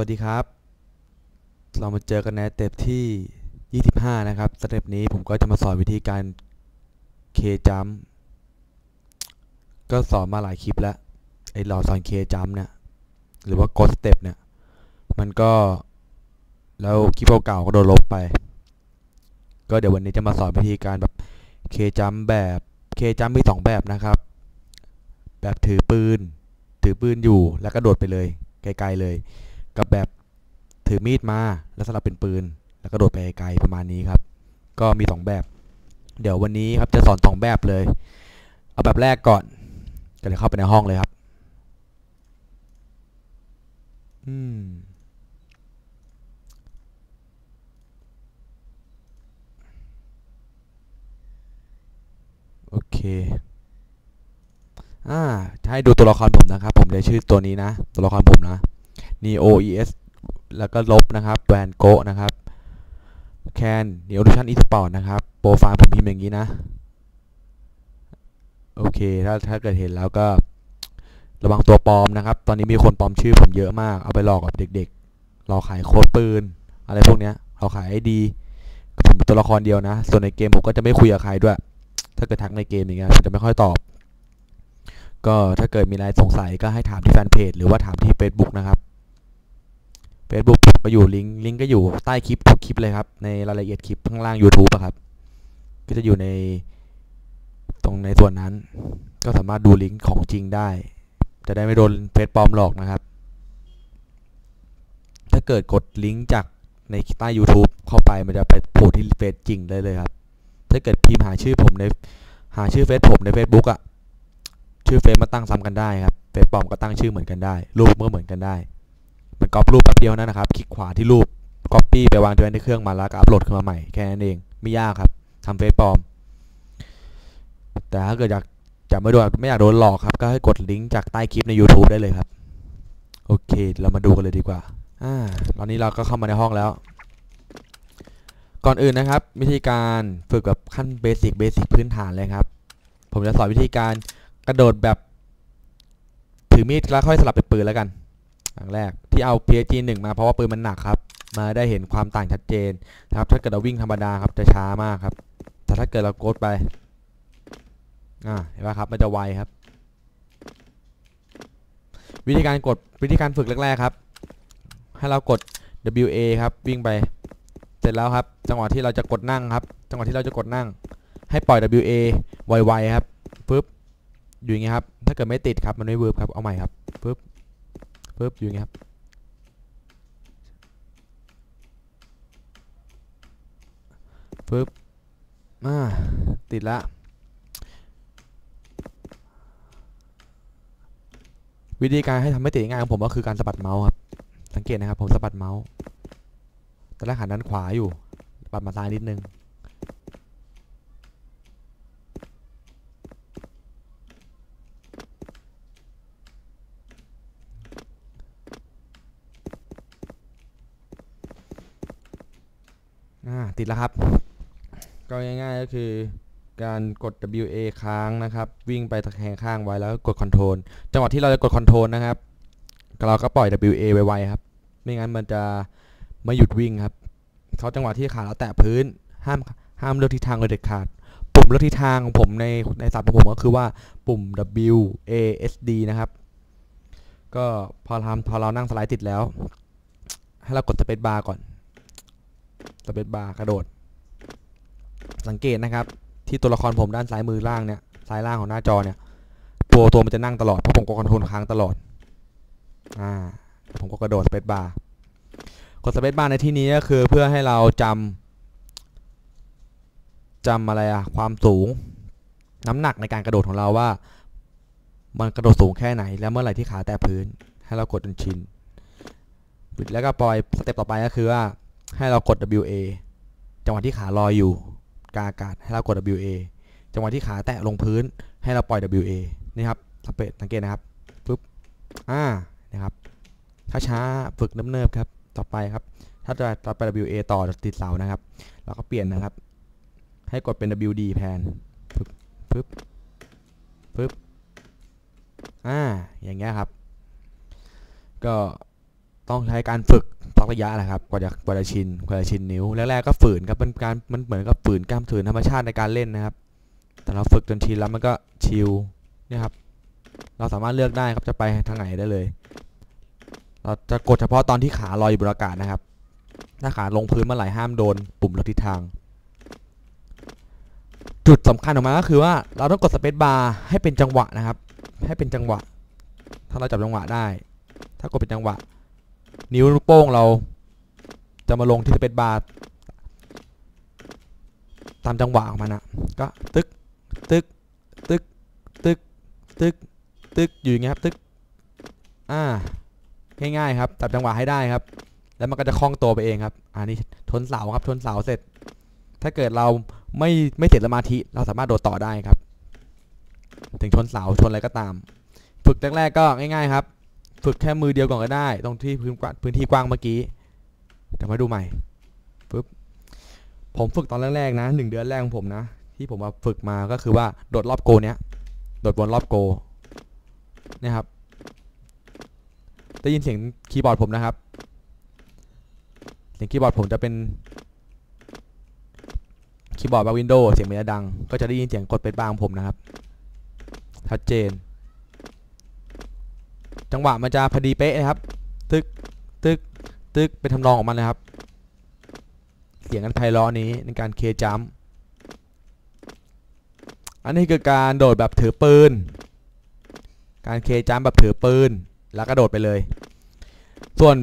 วัสดีครับ เรามาเจอกันในสเต็ปที่ 25 นะครับ สเต็ปนี้ผมก็จะมาสอนวิธีการเคจัมก็สอนมาหลายคลิปแล้ว ไอ้เราสอนเคจัมเนี่ย หรือว่ากดสเต็ปเนี่ย มันก็ แล้วคลิปเก่าๆก็โดนลบไป ก็เดี๋ยววันนี้จะมาสอนวิธีการแบบเคจัมแบบเคจัมมีสองแบบนะครับ แบบถือปืน ถือปืนอยู่แล้วก็โดดไปเลย ไกลๆเลย กับแบบถือมีดมาแล้วสลับเป็นปืน แล้วก็โดดไปไกลประมาณนี้ครับ ก็มีสองแบบ เดี๋ยววันนี้ครับจะสอนสองแบบเลย เอาแบบแรกก่อนก็เลยเข้าไปในห้องเลยครับ อืมโอเค อ่า จะให้ดูตัวละครผมนะครับ ผมจะชื่อตัวนี้นะ ตัวละครผมนะ neo es แล้วก็ลบนะครับแบรนด์โกนะครับแคน neo evolution esport นะครับ โปรไฟล์ผมพิมพ์อย่างนี้นะ โอเค ถ้าถ้าเกิดเห็นแล้วก็ ระวังตัวปลอมนะครับ ตอนนี้มีคนปลอมชื่อผมเยอะมาก เอาไปหลอกกับเด็กๆ หลอกขายโค้ดปืน อะไรพวกเนี้ยหลอกขายไอดีผมเป็นตัวละครเดียวนะ ส่วนในเกมผมก็จะไม่คุยกับใครด้วย ถ้าเกิดทักในเกมอย่างเงี้ยผมจะไม่ค่อยตอบ ก็ถ้าเกิดมีอะไรสงสัยก็ให้ถามที่แฟนเพจหรือว่าถามที่ Facebook นะครับ Facebook ก็อยู่ลิงก์ลิงก์ก็อยู่ใต้คลิปทุกคลิปเลยครับ ในรายละเอียดคลิปข้างล่าง YouTube อะครับ ก็จะอยู่ในตรงในส่วนนั้น ก็สามารถดูลิงก์ของจริงได้ จะได้ไม่โดนเฟซปลอมหลอกนะครับ ถ้าเกิดกดลิงก์จากในใต้ YouTube เข้าไปมันจะไปโผล่ที่เฟซจริงได้เลยครับ ถ้าเกิดพิมพ์หาชื่อผมในหาชื่อเฟซผมใน Facebook อะชื่อเฟซมาตั้งซ้ำกันได้ครับเฟซปลอมก็ตั้งชื่อเหมือนกันได้รูปก็เหมือนกันได้ มันก๊อปรูปแป๊บเดียวนั่นนะครับ คลิกขวาที่รูปก๊อปปี้ไปวางไว้ในเครื่องมาแล้วก็อัปโหลดขึ้นมาใหม่แค่นั้นเอง ไม่ยากครับทำเฟซปลอม แต่ถ้าเกิดอยากจะไม่โดนไม่อยากโดนหลอกครับ ก็ให้กดลิงก์จากใต้คลิปใน YouTube ได้เลยครับ โอเค เรามาดูกันเลยดีกว่าอ่าตอนนี้เราก็เข้ามาในห้องแล้ว ก่อนอื่นนะครับ วิธีการฝึกแบบขั้นเบสิกเบสิกพื้นฐานเลยครับ ผมจะสอนวิธีการกระโดดแบบถือมีดแล้วค่อยสลับเป็นปืนแล้วกัน อย่างแรกที่เอา PSG 1มาเพราะว่าปืนมันหนักครับ มาได้เห็นความต่างชัดเจนนะครับถ้าเกิดเราวิ่งธรรมดาครับจะช้ามากครับ แต่ถ้าเกิดเราโกดไปอ่าเห็นไหมครับมันจะไวครับ วิธีการกดวิธีการฝึกแรกๆครับ ให้เรากด WA ครับวิ่งไป เสร็จแล้วครับ จังหวะที่เราจะกดนั่งครับ จังหวะที่เราจะกดนั่ง ให้ปล่อย WA ไวๆครับปึ๊บอยู่อย่างงี้ครับ ถ้าเกิดไม่ติดครับมันไม่เวิร์บครับเอาใหม่ครับปึ๊บ ปึ๊บอยู่อย่างงี้ครับปึ๊บอ่าติดละวิธีการให้ทำให้ติดง่ายของผมก็คือการสะบัดเมาส์ครับสังเกตนะครับผมสะบัดเมาส์ตอนแรกหันด้านขวาอยู่สะบัดมาซ้ายนิดนึง ติดแล้วครับ ก็ง่ายๆก็คือการกด WA ค้างนะครับ วิ่งไปตะแคงข้างไว้แล้วกด Ctrl จังหวะที่เราจะกด Ctrl นะครับเราก็ปล่อย WA ไวๆครับ ไม่งั้นมันจะไม่หยุดวิ่งครับเขาจังหวะที่ขาเราแตะพื้น ห้ามห้ามเลือกทิศทางเลยเด็ดขาด ปุ่มเลือกทิศทางของผมในในศัพท์ของผมก็คือว่าปุ่ม W A S D นะครับ ก็พอทำพอเรานั่งสไลด์ติดแล้ว ให้เรากดสเปซบาร์ก่อน สเปซบาร์กระโดด สังเกตนะครับ ที่ตัวละครผมด้านซ้ายมือล่างเนี่ยซ้ายล่างของหน้าจอเนี่ยตัวตัวมันจะนั่งตลอดเพราะผมกดคอนโทรลค้างตลอดอ่าผมก็กระโดดสเปซบาร์กดสเปซบาร์ในที่นี้ก็คือเพื่อให้เราจำจำอะไรอะความสูง น้ำหนักในการกระโดดของเราว่า มันกระโดดสูงแค่ไหน แล้วเมื่อไหร่ที่ขาแตะพื้น ให้เรากดจนชินแล้วก็ปล่อยสเต็ปต่อไปก็คือว่า ให้เรากด WA จังหวะที่ขาลอยอยู่กาอากาศให้เรากด WA จังหวะที่ขาแตะลงพื้นให้เราปล่อย WA นี่ครับสังเกตสังเกตนะครับปุ๊บอ่านะครับถ้าช้าฝึกเนิบๆครับต่อไปครับ ถ้าจะต่อไป WA ต่อติดเสานะครับเราก็เปลี่ยนนะครับ ให้กดเป็น WD แทนปึ๊บปึ๊บปึ๊บอ่าอย่างเงี้ยครับ ก็ ต้องใช้การฝึกสักระยะแหละครับกว่าจะกว่าจะชินกว่าจะชินนิ้วแรกๆก็ฝืนครับมันการมันเหมือนกับฝืนกล้ามฝืนธรรมชาติในการเล่นนะครับ แต่เราฝึกจนชินแล้วมันก็ชิลเนี่ยครับ เราสามารถเลือกได้ครับจะไปทางไหนได้เลย เราจะกดเฉพาะตอนที่ขาลอยอยู่บนอากาศนะครับ ถ้าขาลงพื้นเมื่อไหร่ห้ามโดน ปุ่มลทิศทาง จุดสำคัญออกมาก็คือว่าเราต้องกดสเปซบาร์ให้เป็นจังหวะนะครับ ให้เป็นจังหวะ ถ้าเราจับจังหวะได้ ถ้ากดเป็นจังหวะ นิ้วโป้งเรา จะมาลงที่สเปซบาร์ตามจังหวะของมันนะก็ตึกตึกตึกตึกตึกตึกอยู่อย่างเงี้ยครับตึกอ่าง่ายๆครับจับจังหวะให้ได้ครับ แล้วมันก็จะคล่องตัวไปเองครับ อันนี้ทนเสาครับทนเสาเสร็จ ถ้าเกิดเราไม่ไม่เสียสมาธิเราสามารถโดดต่อได้ครับ ถึงชนเสาชนอะไรก็ตาม ฝึกแรกๆก็ง่าย ๆ ครับ ฝึกแค่มือเดียวก่อนก็ได้ ตรงที่พื้นกว้างพื้นที่กว้างเมื่อกี้เดี๋ยวมาดูใหม่ปึ๊บผมฝึกตอนแรกๆนะหนึ่งเดือนแรกของผมนะ ที่ผมมาฝึกมาก็คือว่าโดดรอบโกเนี้ยโดดวนรอบโกนี่ครับได้ยินเสียงคีย์บอร์ดผมนะครับ เสียงคีย์บอร์ดผมจะเป็นคีย์บอร์ดบาวินโดว์เสียงมันจะดัง ก็จะได้ยินเสียงกดเป็นบางของผมนะครับชัดเจน จังหวะมันจะพอดีเป๊ะนะครับ ตึกตึกตึกเป็นทำนองของมันเลยครับ เสียงกันไพเราะนี้ในการเคจัมอันนี้คือการโดดแบบถือปืน การเคจัมแบบถือปืน แล้วก็โดดไปเลย ส่วน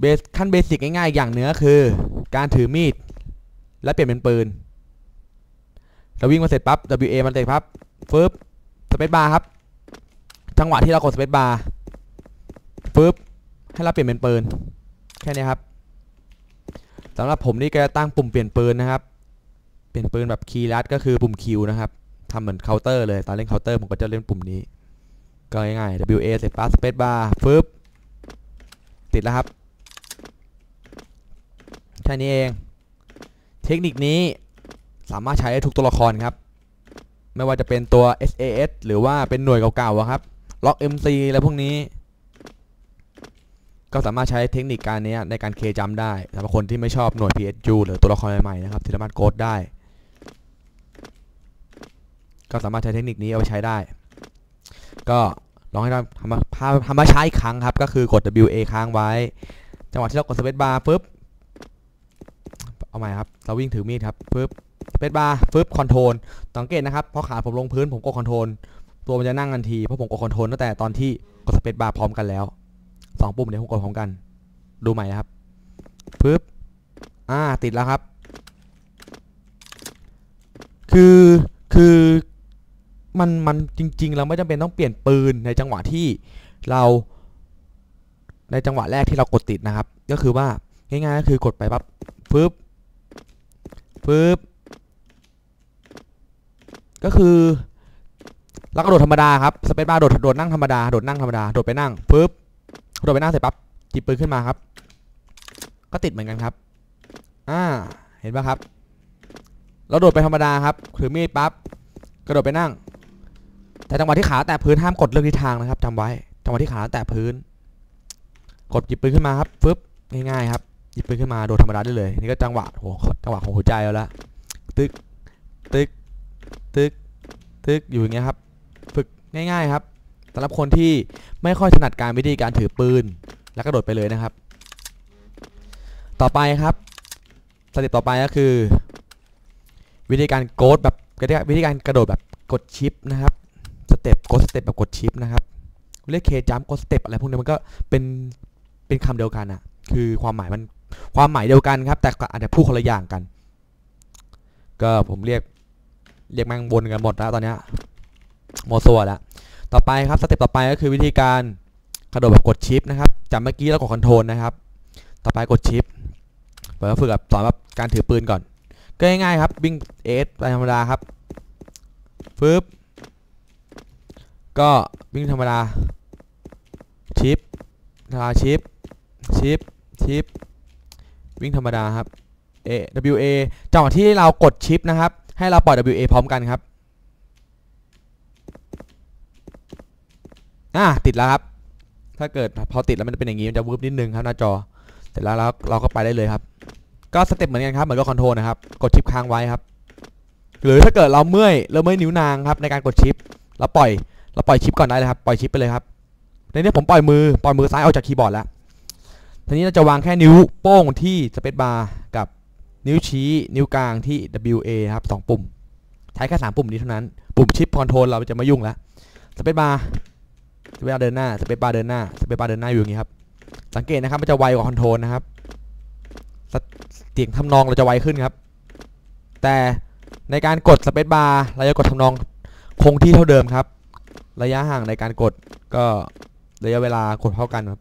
เบสขั้นเบสิกง่ายๆอย่างเนื้อคือ การถือมีด และเปลี่ยนเป็นปืนเราวิ่งมาเสร็จปั๊บ WA มันเสร็จปั๊บฟึบสเปซบาร์ครับ จังหวะที่เรากดสเปซบาร์ ฟึบให้เราเปลี่ยนเป็นปืนแค่นี้ครับสำหรับผมนี่ก็จะตั้งปุ่มเปลี่ยนปืนนะครับ เปลี่ยนปืนแบบคีย์ลัดก็คือปุ่มคิวนะครับทำเหมือนเคาน์เตอร์เลยตอนเล่นเคาน์เตอร์ผมก็จะเล่นปุ่มนี้ ก็ง่ายๆ WA เสร็จปั๊บสเปซบาร์ฟึบติดแล้วครับแค่นี้เอง เทคนิคนี้สามารถใช้ได้ทุกตัวละครครับ ไม่ว่าจะเป็นตัว SAS หรือว่าเป็นหน่วยเก่าๆอะครับ ล็อก MC อะไรพวกนี้ ก็สามารถใช้เทคนิคการนี้ในการเคจัมได้สำหรับคนที่ไม่ชอบหน่วย PSU หรือตัวละครใหม่ๆนะครับที่สามารถโกดได้ ก็สามารถใช้เทคนิคนี้เอาไปใช้ได้ ก็ลองให้ทำมาทำมาใช้ครั้งครับ ก็คือกด WA ค้างไว้ จังหวะที่เรากดสเปซบาร์ปุ๊บเอาใหม่ครับเราวิ่งถือมีดครับปุ๊บสเปซบาร์ปุ๊บคอนโทรลสังเกตนะครับพอขาผมลงพื้นผมกดคอนโทรลตัวมันจะนั่งทันทีเพราะผมกดคอนโทรลตั้งแต่ตอนที่กดสเปซบาร์พร้อมกันแล้ว สองปุ่มเดี๋ยวผมกดพร้อมกัน ดูใหม่นะครับปุ๊บอ่าติดแล้วครับ คือคือมันมันจริง ๆ เราไม่จำเป็นต้องเปลี่ยนปืนในจังหวะที่เราในจังหวะแรกที่เรากดติดนะครับ ก็คือว่าง่ายๆก็คือกดไปปั๊บปึ๊บปึ๊บก็คือเรากระโดดธรรมดาครับสเปซบาร์โดดโดดนั่งธรรมดาโดดนั่งธรรมดาโดดไปนั่งปึ๊บ โดดไปนั่งเสร็จปั๊บจิบปืนขึ้นมาครับ ก็ติดเหมือนกันครับ อ่า เห็นปะครับ เราโดดไปธรรมดาครับถือมีดปั๊บกระโดดไปนั่ง แต่จังหวะที่ขาแตะพื้นห้ามกดเลือกทิศทางนะครับจำไว้จังหวะที่ขาแตะพื้น กดหยิบปืนขึ้นมาครับฟึบง่ายๆครับหยิบปืนขึ้นมาโดดธรรมดาได้เลย นี่ก็จังหวะโหจังหวะของหัวใจแล้วละตึกตึกตึกตึกอยู่อย่างเงี้ยครับ ฝึกง่าย ๆครับ สำหรับคนที่ไม่ค่อยถนัดการวิธีการถือปืน แล้วก็โดดไปเลยนะครับ ต่อไปครับสเต็ปต่อไปก็คือ วิธีการโกดแบบวิธีการกระโดดแบบกดชิปนะครับสเต็ปโกดสเต็ปแบบกดชิปนะครับเรียกเคจัมโกดสเต็ปอะไรพวกนี้มันก็เป็นเป็นคำเดียวกันอะคือความหมายมันความหมายเดียวกันครับ แต่อาจจะพูดคนละอย่างกัน ก็ผมเรียกเรียกแม่งบนกันหมดแล้วตอนนี้ยโมซัวแล้ว ต่อไปครับสเต็ปต่อไปก็คือวิธีการกระโดดแบบกดชิปนะครับจากเมื่อกี้เรากดคอนโทรลนะครับ ต่อไปกดชิปเปิดฝึกกับสอนแบบการถือปืนก่อน ก็ง่ายๆครับวิ่งเอสไปธรรมดาครับฟึบก็วิ่งธรรมดาชิปธรรมดาชิปชิปชิปวิ่งธรรมดาครับ A W A จังหวะที่เรากดชิปนะครับ ให้เราปล่อย W A พร้อมกันครับ อ่าติดแล้วครับ ถ้าเกิดพอติดแล้วมันจะเป็นอย่างนี้มันจะวืบนิดนึงครับหน้าจอเสร็จแล้วเราเราก็ไปได้เลยครับ ก็สเต็ปเหมือนกันครับเหมือนกับคอนโทรลนะครับกดชิปค้างไว้ครับ หรือถ้าเกิดเราเมื่อยเราเมื่อยนิ้วนางครับในการกดชิปเราปล่อยเราปล่อยชิปก่อนได้เลยครับปล่อยชิปไปเลยครับในนี้ผมปล่อยมือปล่อยมือซ้ายออกจากคีย์บอร์ดแล้วทีนี้เราจะวางแค่นิ้วโป้งที่สเปซบาร์กับนิ้วชี้ นิ้วกลางที่ WA ครับสองปุ่ม ใช้แค่สามปุ่มนี้เท่านั้น ปุ่มชิปคอนโทรลเราจะไม่ยุ่งแล้วสเปซบาร์ เปซบาร์เดินหน้าสเปซบาร์เดินหน้าสเปซบาร์เดินหน้าอยู่อย่างนี้ครับสังเกตนะครับมันจะไวกว่าคอนโทรลนะครับเสียงทำนองเราจะไวขึ้นครับ แต่ในการกดสเปซบาร์เราจะกดทำนองคงที่เท่าเดิมครับ ระยะห่างในการกดก็ระยะเวลากดเท่ากันครับ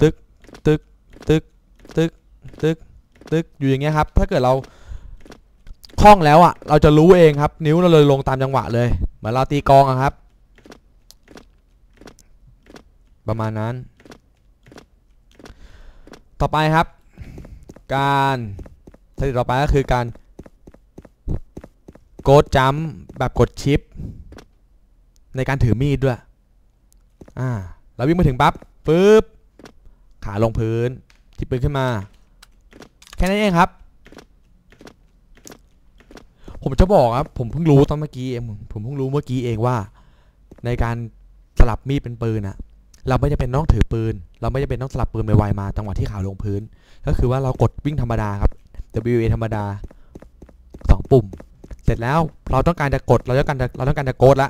ตึกตึกตึกตึกตึกตึกอยู่อย่างเงี้ยครับ ถ้าเกิดเราคล่องแล้วอะ เราจะรู้เองครับ นิ้วเราเลยลงตามจังหวะเลย เหมือนเราตีกองอะครับ ประมาณนั้น ต่อไปครับ การสเต็ปต่อไปก็คือการโกดจัมแบบกดชิป ในการถือมีดด้วย อ่าเราวิ่งมาถึงปั๊บปึ๊บขาลงพื้นจิบปืนขึ้นมา แค่นั้นเองครับ ผมจะบอกครับ ผมเพิ่งรู้ตอนเมื่อกี้เองผมเพิ่งรู้เมื่อกี้เองว่า ในการสลับมีดเป็นปืนอะ เราไม่จำเป็นต้องถือปืน เราไม่จำเป็นต้องสลับปืนไปวมาจังหวะที่ขาลงพื้น ก็คือว่าเรากดวิ่งธรรมดาครับ WA ธรรมดาสองปุ่ม เสร็จแล้วเราต้องการจะกดเราต้องการจะเราต้องการจะโกดละ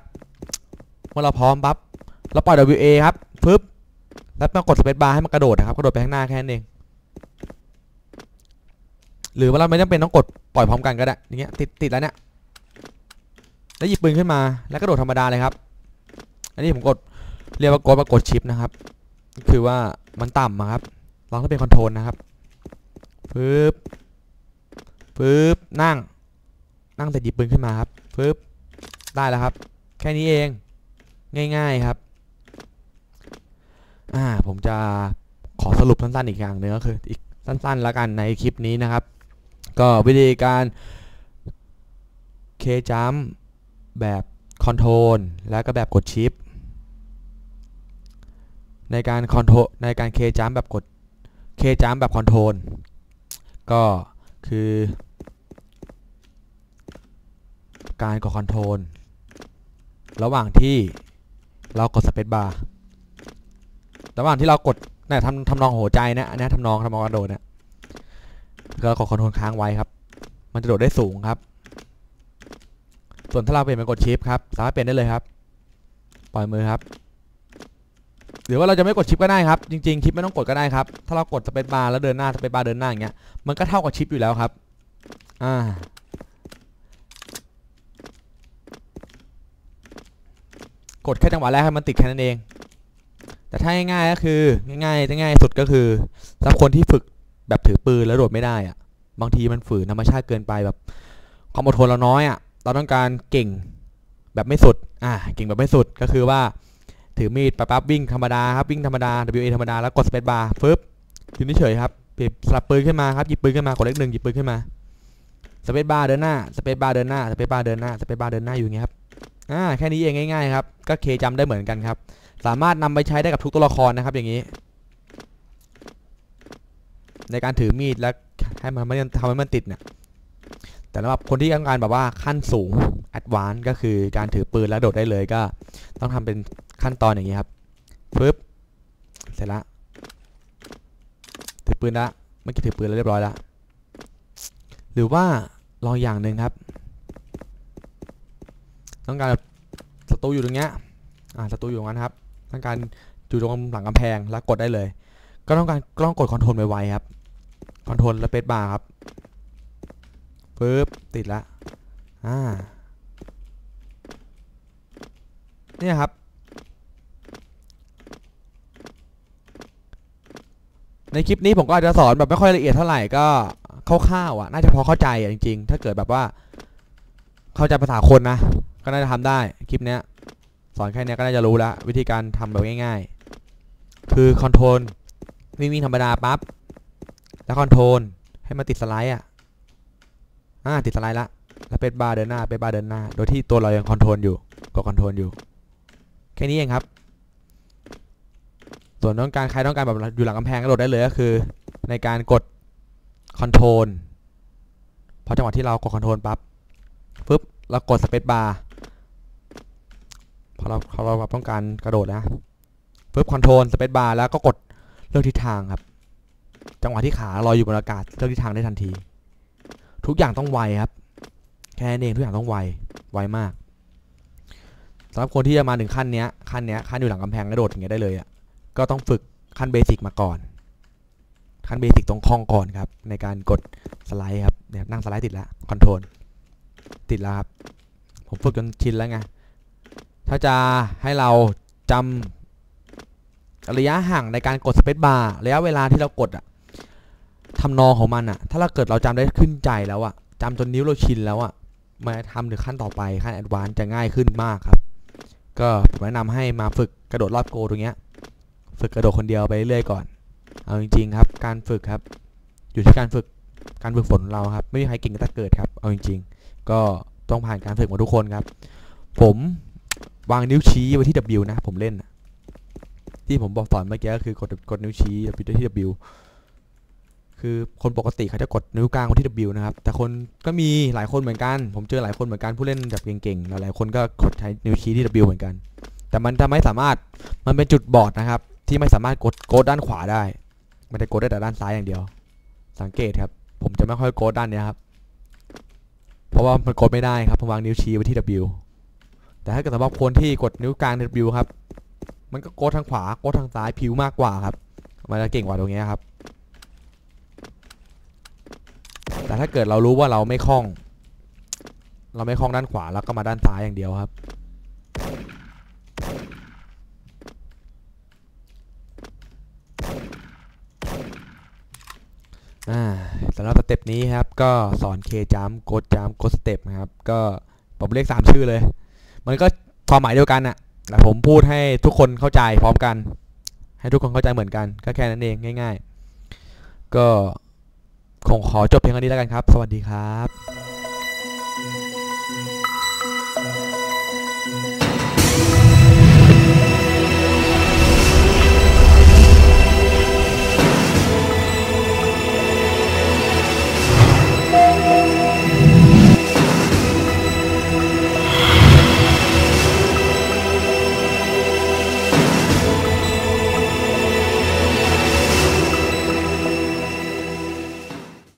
เมื่อเราพร้อมปั๊บเราปล่อย WA ครับปึ๊บแล้วมากดสเปซบาร์ให้มันกระโดดนะครับกระโดดไปข้างหน้าแค่นั้นเองหรือว่าเราไม่จำเป็นต้องกดปล่อยพร้อมกันก็ได้อย่างเงี้ยติดติดแล้วเนี่ยแล้วหยิบปืนขึ้นมาแล้วกระโดดธรรมดาเลยครับ อันนี้ผมกด เรียกว่ากดมากดชิปนะครับ คือว่ามันต่ำครับลองถ้าเป็นคอนโทรลนะครับปึ๊บปึ๊บนั่ง นั่งเสร็จหยิบปืนขึ้นมาครับปึ๊บได้แล้วครับ แค่นี้เองง่าย ๆครับอ่าผมจะขอสรุปสั้นๆอีกอย่างหนึ่งก็คืออีกสั้นๆแล้วกันในคลิปนี้นะครับ ก็วิธีการเคจัมแบบคอนโทรลแล้วก็แบบกดชิป ในการคอนโทรในการเคจัมแบบกดเคจัมแบบคอนโทรลก็คือ การกดคอนโทรลระหว่างที่เรากดสเปซบาร์ระหว่างที่เรากดเนี่ยทำทำนองหัวใจนะอันนี้ทำนองทำนองกระโดดเนี่ยก็กดคอนโทรลค้างไว้ครับ มันจะโดดได้สูงครับ ส่วนถ้าเราเปลี่ยนเป็นกดชิปครับ สามารถเปลี่ยนได้เลยครับ ปล่อยมือครับ หรือว่าเราจะไม่กดชิปก็ได้ครับ จริงๆ ชิปไม่ต้องกดก็ได้ครับ ถ้าเรากดสเปซบาร์แล้วเดินหน้าสเปซบาร์เดินหน้าอย่างเงี้ย มันก็เท่ากับชิปอยู่แล้วครับ อ่า กดแค่จังหวะแรกให้มันติดแค่นั้นเอง แต่ถ้าง่ายๆก็คือ ง่ายๆง่ายสุดก็คือสำหรับคนที่ฝึกแบบถือปืนแล้วโดดไม่ได้อะบางทีมันฝืนธรรมชาติเกินไปแบบความอดทนเราน้อยอะเราต้องการเก่งแบบไม่สุด อ่า เก่งแบบไม่สุดก็คือว่า ถือมีดปั๊บวิ่งธรรมดาครับวิ่งธรรมดา WA ธรรมดาแล้วกดสเปซบาร์ฟึบยืนเฉยครับเปลี่ยนสลับปืนขึ้นมาครับหยิบปืนขึ้นมากดเลขหนึ่งหยิบปืนขึ้นมาสเปซบาร์เดินหน้าสเปซบาร์เดินหน้าสเปซบาร์เดินหน้าสเปซบาร์เดินหน้าอยู่อย่างเงี้ยครับอ่าแค่นี้เองง่ายๆครับก็เคจำได้เหมือนกันครับ สามารถนำไปใช้ได้กับทุกตัวละครนะครับอย่างนี้ ในการถือมีดแล้วให้มันไม่ทำให้มันติดเนี่ยแต่สำหรับคนที่ต้องการแบบว่าขั้นสูงแอดวานซ์ก็คือการถือปืนแล้วโดดได้เลยก็ ต้องทำเป็น ขั้นตอนอย่างนี้ครับปึ๊บเสร็จละถือปืนละเมื่อกี้ถือปืนแล้วเรียบร้อยละหรือว่าลองอย่างหนึ่งครับ ต้องการศัตรูอยู่ตรงเนี้ยอ่าศัตรูอยู่ตรงนั้นครับต้องการอยู่ตรงหลังกำแพงแล้วกดได้เลย ก็ต้องการกล้องกดคอนโทรลไวๆครับคอนโทรลและเปซบาร์ครับปึ๊บติดละอ่าเนี่ยครับ ในคลิปนี้ผมก็อาจจะสอนแบบไม่ค่อยละเอียดเท่าไหร่ก็คร่าวๆอะน่าจะพอเข้าใจอะจริง ๆ ถ้าเกิดแบบว่า เข้าใจภาษาคนนะก็น่าจะทำได้คลิปเนี้ย สอนแค่นี้ก็น่าจะรู้แล้ววิธีการทำแบบง่าย ๆ คือคอนโทรลวิ่งวิ่งธรรมดาปั๊บแล้วคอนโทรลให้มันติดสไลด์อะอ่าติดสไลด์ละแล้วเป็นบาร์เดินหน้าเป็นบาร์เดินหน้า โดยที่ตัวเรายังคอนโทรลอยู่กดคอนโทรลอยู่ แค่นี้เองครับ ส่วนต้องการใครต้องการแบบอยู่หลังกำแพงกระโดดได้เลยก็คือ ในการกดคอนโทรลพอจังหวะที่เรากดคอนโทรลปั๊บปึ๊บเรากดสเปซบาร์พอเราพอเราแบบต้องการกระโดดนะปึ๊บคอนโทรลสเปซบาร์แล้วก็กดเลือกทิศทางครับ จังหวะที่ขาลอยอยู่บนอากาศเลือกทิศทางได้ทันที ทุกอย่างต้องไวครับ แค่นั้นเองทุกอย่างต้องไวไวมากสำหรับคนที่จะมาถึงขั้นเนี้ยขั้นเนี้ยขั้นอยู่หลังกำแพงกระโดดอย่างเงี้ยได้เลยอะ ก็ต้องฝึกขั้นเบสิกมาก่อน ขั้นเบสิกตรงคล่องก่อนครับ ในการกดสไลด์ครับเนี่ยนั่งสไลด์ติดแล้วคอนโทรลติดแล้วครับผมฝึกจนชินแล้วไงถ้าจะให้เราจำระยะห่างในการกดสเปซบาร์ระยะเวลาที่เรากดอะทำนองของมันอะถ้าเราเกิดเราจำได้ขึ้นใจแล้วอะจำจนนิ้วเราชินแล้วอะมาทำถึงขั้นต่อไปขั้นแอดวานซ์จะง่ายขึ้นมากครับ ก็ผมแนะนำให้มาฝึกกระโดดรอบโกตรงเนี้ย ฝึกกระโดดคนเดียวไปเรื่อยก่อน เอาจริง ๆ ครับ การฝึกครับ อยู่ที่การฝึกการฝึกฝนของเราครับ ไม่มีใครเก่งตั้งแต่เกิดครับ เอาจริง ๆ ก็ต้องผ่านการฝึกมาทุกคนครับ ผมวางนิ้วชี้ไว้ที่ W นะ ผมเล่น ที่ผมบอกสอนเมื่อกี้ก็คือกดกดนิ้วชี้ไปที่ W คือคนปกติเขาจะกดนิ้วกลางไว้ที่ W นะครับ แต่คนก็มีหลายคนเหมือนกัน ผมเจอหลายคนเหมือนกันผู้เล่นแบบเก่งๆ หลายๆคนก็กดใช้นิ้วชี้ที่ W เหมือนกัน แต่มันจะไม่สามารถ มันเป็นจุดบอดนะครับ ที่ไม่สามารถกดโกดด้านขวาได้ มันจะกดได้แต่ด้านซ้ายอย่างเดียว สังเกตครับ ผมจะไม่ค่อยโกดด้านนี้ครับ เพราะว่ามันกดไม่ได้ครับผมวางนิ้วชี้ไว้ที่ W แต่ถ้าเกิดสำหรับคนที่กดนิ้วกลาง W ครับ มันก็โกดทางขวาโกดทางซ้ายผิวมากกว่าครับ มันจะเก่งกว่าตรงนี้ครับ แต่ถ้าเกิดเรารู้ว่าเราไม่คล่อง เราไม่คล่องด้านขวาแล้วก็มาด้านซ้ายอย่างเดียวครับ สำหรับสเต็ปนี้ครับก็สอนเคจัมโกดจัมโกดสเต็ปนะครับก็ผมเรียกสามชื่อเลย มันก็ความหมายเดียวกันอะแต่ผมพูดให้ทุกคนเข้าใจพร้อมกัน ให้ทุกคนเข้าใจเหมือนกัน ก็แค่นั้นเองง่าย ๆ ก็คงขอจบเพียงเท่านี้แล้วกันครับ สวัสดีครับ